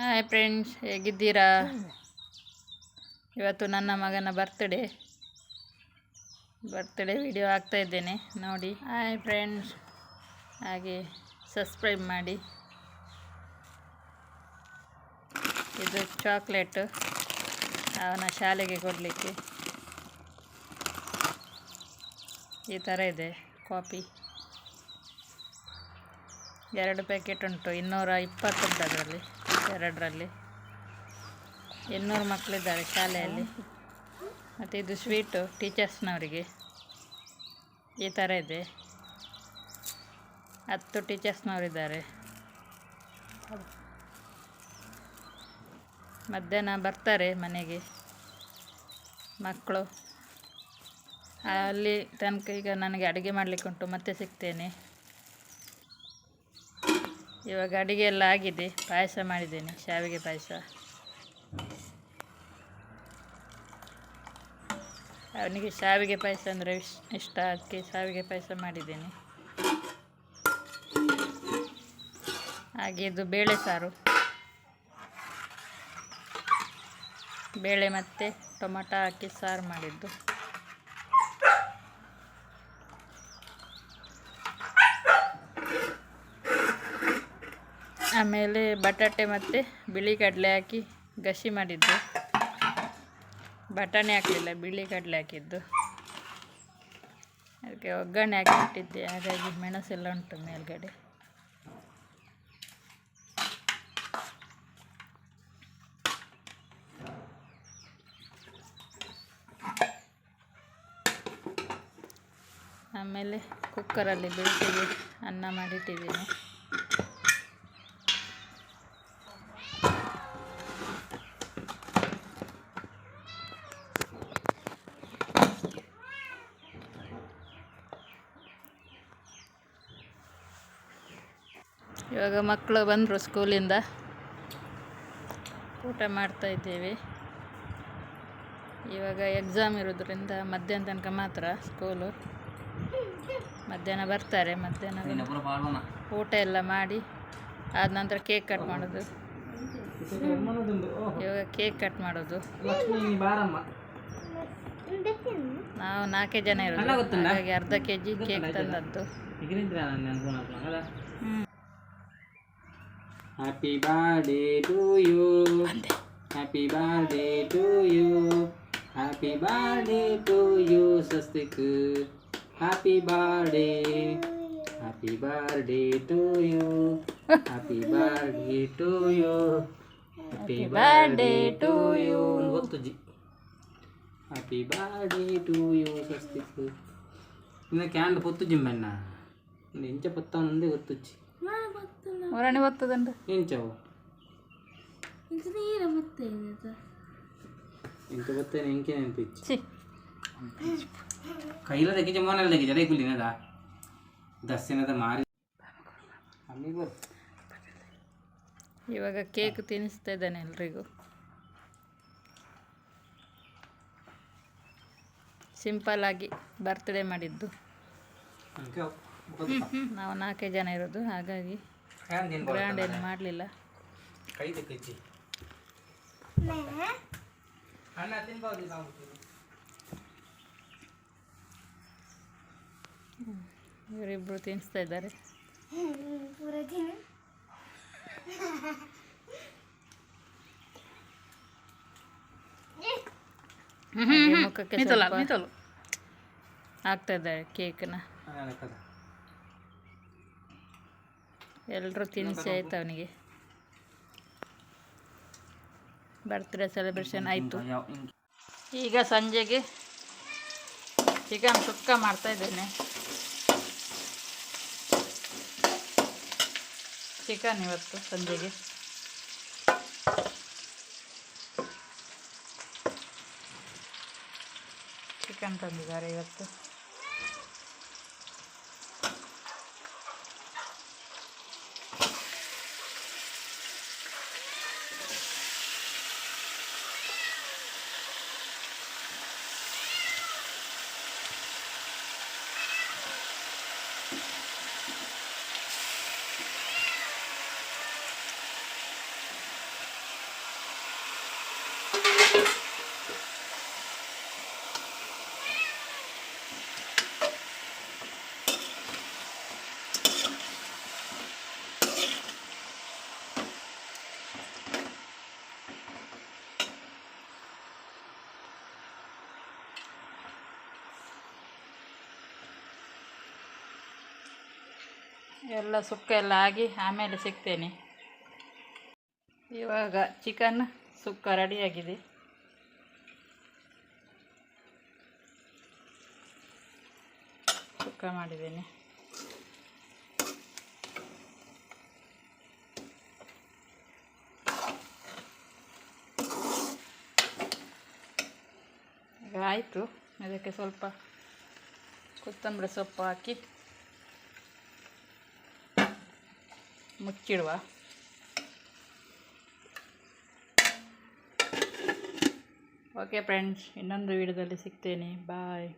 Hi friends, ಹೇಗಿದ್ದೀರಾ? ಇವತ್ತು ನನ್ನ ಮಗನ ಬರ್ತ್ಡೇ ಬರ್ತ್ಡೇ ವಿಡಿಯೋ ಹಾಕ್ತಾ ಇದ್ದೇನೆ, ನೋಡಿ. ಹಾಯ್ ಫ್ರೆಂಡ್ಸ್, ಹಾಗೆ ಸಬ್ಸ್ಕ್ರೈಬ್ ಮಾಡಿ. ಇದು ಚಾಕ್ಲೇಟು ಅವನ ಶಾಲೆಗೆ ಕೊಡಲಿಕ್ಕೆ. ಈ ಥರ ಇದೆ ಕಾಪಿ ಎರಡು ಪ್ಯಾಕೆಟ್ ಉಂಟು, ಇನ್ನೂರ ಇಪ್ಪತ್ತುಂಟು ಅದರಲ್ಲಿ ಎರಡರಲ್ಲಿ. ಇನ್ನೂರು ಮಕ್ಕಳಿದ್ದಾರೆ ಶಾಲೆಯಲ್ಲಿ. ಮತ್ತು ಇದು ಸ್ವೀಟು ಟೀಚರ್ಸ್ನವರಿಗೆ ಈ ಥರ ಇದೆ. ಹತ್ತು ಟೀಚರ್ಸ್ನವರಿದ್ದಾರೆ ಮಧ್ಯಾಹ್ನ ಬರ್ತಾರೆ ಮನೆಗೆ. ಮಕ್ಕಳು. ಅಲ್ಲಿ ತನಕ ಈಗ ನನಗೆ ಅಡುಗೆ ಮಾಡಲಿಕ್ಕುಂಟು, ಮತ್ತೆ ಸಿಗ್ತೇನೆ. ಇವಾಗ ಅಡುಗೆ ಎಲ್ಲ ಆಗಿದೆ. ಪಾಯಸ ಮಾಡಿದ್ದೇನೆ, ಶಾವಿಗೆ ಪಾಯಸ. ಅವನಿಗೆ ಶಾವಿಗೆ ಪಾಯಸ ಅಂದರೆ ಇಷ್ಟ, ಅದಕ್ಕೆ ಶಾವಿಗೆ ಪಾಯಸ ಮಾಡಿದ್ದೇನೆ. ಹಾಗೆ ಇದು ಬೇಳೆ ಸಾರು. ಬೇಳೆ ಮತ್ತು ಟೊಮೊಟೊ ಹಾಕಿ ಸಾರು ಮಾಡಿದ್ದು. ಆಮೇಲೆ ಬಟಾಟೆ ಮತ್ತು ಬಿಳಿ ಕಡಲೆ ಹಾಕಿ ಗಸಿ ಮಾಡಿದ್ದು. ಬಟಾಣಿ ಹಾಕಲಿಲ್ಲ, ಬಿಳಿ ಕಡಲೆ ಹಾಕಿದ್ದು. ಅದಕ್ಕೆ ಒಗ್ಗರಣೆ ಹಾಕಿ ಇಟ್ಟಿದ್ದೆ ಹಾಗಾಗಿ ಮೆಣಸೆಲ್ಲ ಉಂಟು ಮೇಲ್ಗಡೆ. ಆಮೇಲೆ ಕುಕ್ಕರಲ್ಲಿ ಬೆಳಿಗ್ಗೆ ಅನ್ನ ಮಾಡಿಟ್ಟಿದ್ದೀನಿ. ಇವಾಗ ಮಕ್ಕಳು ಬಂದರು ಸ್ಕೂಲಿಂದ. ಊಟ ಮಾಡ್ತಾ ಇದ್ದೇವೆ. ಇವಾಗ ಎಕ್ಸಾಮ್ ಇರೋದ್ರಿಂದ ಮಧ್ಯಾಹ್ನ ತನಕ ಮಾತ್ರ ಸ್ಕೂಲು ಮಧ್ಯಾಹ್ನ ಬರ್ತಾರೆ ಮಧ್ಯಾಹ್ನ ಊಟ ಎಲ್ಲ ಮಾಡಿ ಆದ ನಂತರ ಕೇಕ್ ಕಟ್ ಮಾಡೋದು. ಇವಾಗ ಕೇಕ್ ಕಟ್ ಮಾಡೋದು. ನಾವು ನಾಲ್ಕೇ ಜನ ಇರೋದು. ಹಾಗಾಗಿ ಅರ್ಧ ಕೆ ಜಿ ಕೇಕ್ ತಂದದ್ದು. Happy birthday to you happy birthday to you happy birthday to you സ്വസ്തിക്ക് happy birthday happy birthday to you happy birthday to you happy birthday to you ಗೊತ್ತು happy birthday to you ಸ್ವಸ್ತಿತ್ತು ಇನ್ನು ಕ್ಯಾಂಡ್ ಪೊತ್ತು ಜಿಮ್ಮಣ್ಣ ಇಂಚ ಪೊತ್ತವನೊಂದೇ ಗೊತ್ತುಚ್ಚಿ ಹೊರಣೆ ಬರ್ತೇನೆ ನೆನಪಿಚ್ಚಿ? C ಕೈಲ ತೆಗಿಚ ಮೋನಲ್ಲಿ ತೆಗಿಚ ಅದೇ ಕುಲ್ಲಿನದ ದಸ್ಸಿನದ ಮಾರಿ. ಇವಾಗ cake ತಿನ್ನಿಸ್ತಾ ಇದ್ದಾನೆ ಎಲ್ರಿಗೂ. ಸಿಂಪಲ್ ಆಗಿ ಬರ್ತ್ಡೇ ಮಾಡಿದ್ದು. ಅಂಕೆ ನಾವು ನಾಲ್ಕೇ ಜನ ಇರೋದು ಹಾಗಾಗಿ ಬ್ರ್ಯಾಂಡ್ ಏನ್ ಗ್ರ್ಯಾಂಡ್ ಏನು ಮಾಡಲಿಲ್ಲ. ಇವರಿಬ್ರು ಇವರಿಬ್ಬರು ತಿನ್ನಿಸ್ತಾ ಇದ್ದಾರೆ ಮುಖಕ್ಕೆ ಆಗ್ತಾ ಹಾಕ್ತಾ ಇದ್ದಾರೆ ಕೇಕ್ನ ಎಲ್ಲರೂ ತಿನ್ನಿಸಿ ಆಯ್ತು ಅವನಿಗೆ. ಬರ್ತ್ಡೇ ಸೆಲೆಬ್ರೇಷನ್ ಆಯಿತು. ಈಗ ಸಂಜೆಗೆ ಚಿಕನ್ ಸುಕ್ಕ ಮಾಡ್ತಾ ಇದ್ದೇನೆ. ಚಿಕನ್ ಇವತ್ತು ಸಂಜೆಗೆ. ಚಿಕನ್ ತಂದಿದ್ದಾರೆ ಇವತ್ತು. ಎಲ್ಲ ಸುಕ್ಕ ಎಲ್ಲ ಆಗಿ ಆಮೇಲೆ ಸಿಗ್ತೇನೆ. ಇವಾಗ ಚಿಕನ್ ಸುಕ್ಕ ರೆಡಿಯಾಗಿದೆ ಸುಕ್ಕ ಮಾಡಿದ್ದೇನೆ. ಈಗ ಆಯಿತು. ಅದಕ್ಕೆ ಸ್ವಲ್ಪ ಕೊತ್ತಂಬರಿ ಸೊಪ್ಪು ಹಾಕಿ. ಮುಚ್ಚಿಡುವ. ಓಕೆ ಫ್ರೆಂಡ್ಸ್ ಇನ್ನೊಂದು ವಿಡಿಯೋದಲ್ಲಿ ಸಿಗ್ತೇನೆ. ಬಾಯ್